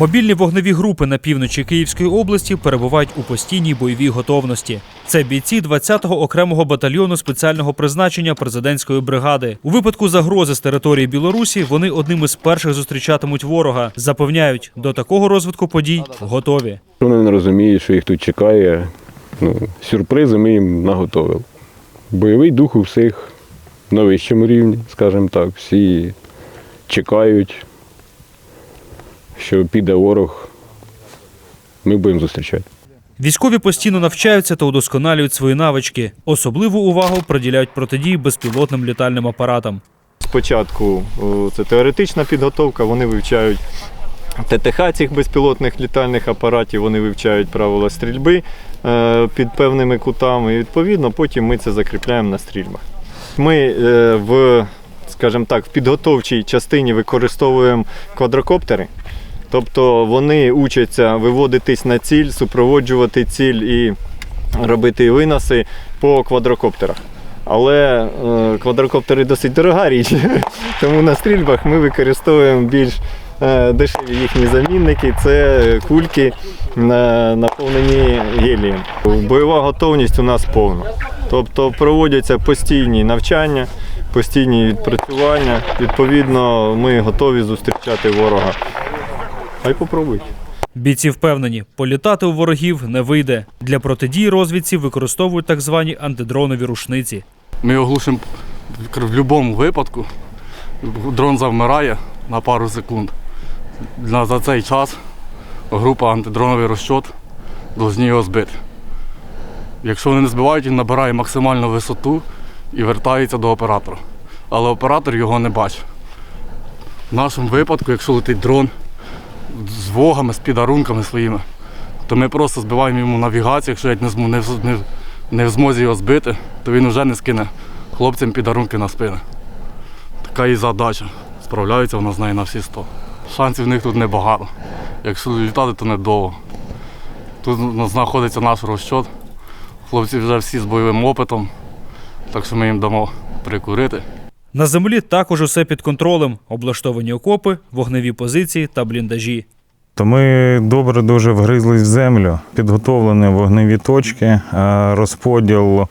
Мобільні вогневі групи на півночі Київської області перебувають у постійній бойовій готовності. Це бійці 20-го окремого батальйону спеціального призначення президентської бригади. У випадку загрози з території Білорусі вони одним із перших зустрічатимуть ворога. Запевняють, до такого розвитку подій готові. Вони не розуміють, що їх тут чекає. Ну, сюрпризи ми їм наготовили. Бойовий дух у всіх на вищому рівні, скажімо так. Всі чекають, що піде ворог. Ми будемо зустрічати. Військові постійно навчаються та удосконалюють свої навички. Особливу увагу приділяють протидії безпілотним літальним апаратам. Спочатку це теоретична підготовка, вони вивчають ТТХ цих безпілотних літальних апаратів, вони вивчають правила стрільби е, під певними кутами. І відповідно потім ми це закріпляємо на стрільбах. Ми е, в, скажімо так, в підготовчій частині використовуємо квадрокоптери. Тобто вони учаться виводитись на ціль, супроводжувати ціль і робити виноси по квадрокоптерах. Але е, квадрокоптери досить дорога річ, тому на стрільбах ми використовуємо більш е, дешеві їхні замінники. Це кульки на, наповнені гелієм. Бойова готовність у нас повна. Тобто проводяться постійні навчання, постійні відпрацювання. Відповідно, ми готові зустрічати ворога. Хай попробують. Бійці впевнені, політати у ворогів не вийде. Для протидії розвідці використовують так звані антидронові рушниці. Ми його глушимо в будь-якому випадку. Дрон завмирає на пару секунд. За цей час група антидроновий розчот повинні його збити. Якщо вони не збивають, він набирає максимальну висоту і вертається до оператора. Але оператор його не бачить. В нашому випадку, якщо летить дрон з вогами, з підарунками своїми, то ми просто збиваємо йому навігацію, якщо я не, не, не, не в змозі його збити, то він вже не скине хлопцям підарунки на спини. Така і задача. Справляються вона з нею на всі 100. Шансів в них тут небагато. Якщо літати, то недовго. Тут знаходиться наш розчот. Хлопці вже всі з бойовим опитом, так що ми їм дамо прикурити. На землі також усе під контролем: облаштовані окопи, вогневі позиції та бліндажі. То ми добре дуже вгризлись в землю, підготовлені вогневі точки, е, розподіл е,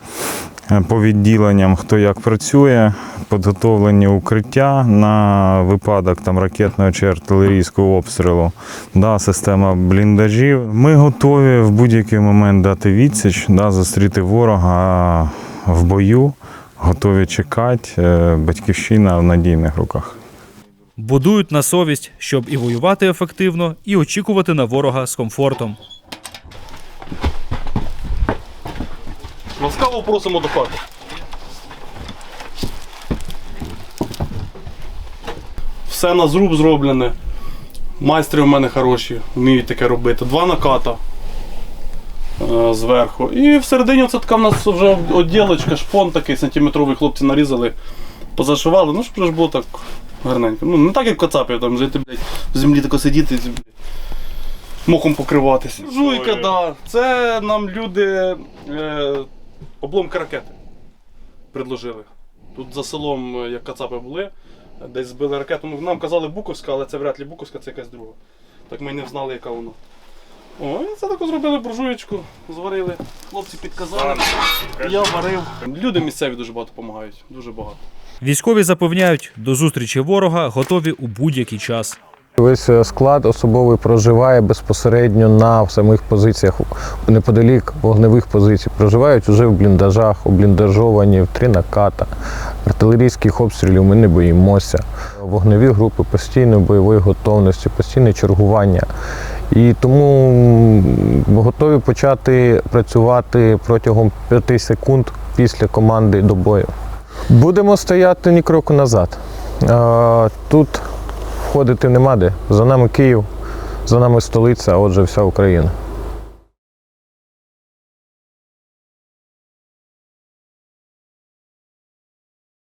по відділенням, хто як працює, підготовлені укриття на випадок там ракетного чи артилерійського обстрілу, да, система бліндажів. Ми готові в будь-який момент дати відсіч, да, зустріти ворога в бою, готові чекати. Е, Батьківщина в надійних руках. Будують на совість, щоб і воювати ефективно, і очікувати на ворога з комфортом. Ласкаво просимо до хати. Все на зруб зроблене. Майстри в мене хороші, вміють таке робити. Два наката зверху. І всередині це така в нас вже відділочка, шпон такий сантиметровий хлопці нарізали, позашивали, ну щоб ж було так гарненько. Ну, не так як в там жити, блядь, в землі тако сидіти, блядь, мохом покриватися. Жуйка, да. Це нам люди е, обломки ракети предложили. Тут за селом, е, як Кацапи були, десь збили ракету. Ну, Нам казали Буковська, але це вряд ли Буковська, це якась друга. Так ми не знали, яка вона. О, і це тако зробили буржуєчку, зварили. Хлопці підказали. Я варив. Люди місцеві дуже багато допомагають. Дуже багато. Військові запевняють, до зустрічі ворога готові у будь-який час. Весь е, склад особовий проживає безпосередньо на самих позиціях неподалік вогневих позицій. Проживають уже в бліндажах, обліндажовані в три наката. Артилерійських обстрілів ми не боїмося. Вогневі групи постійної бойової готовності, постійне чергування. І тому готові почати працювати протягом 5 секунд після команди до бою. Будемо стояти ні кроку назад. Тут входити нема де. За нами Київ, за нами столиця, а отже, вся Україна.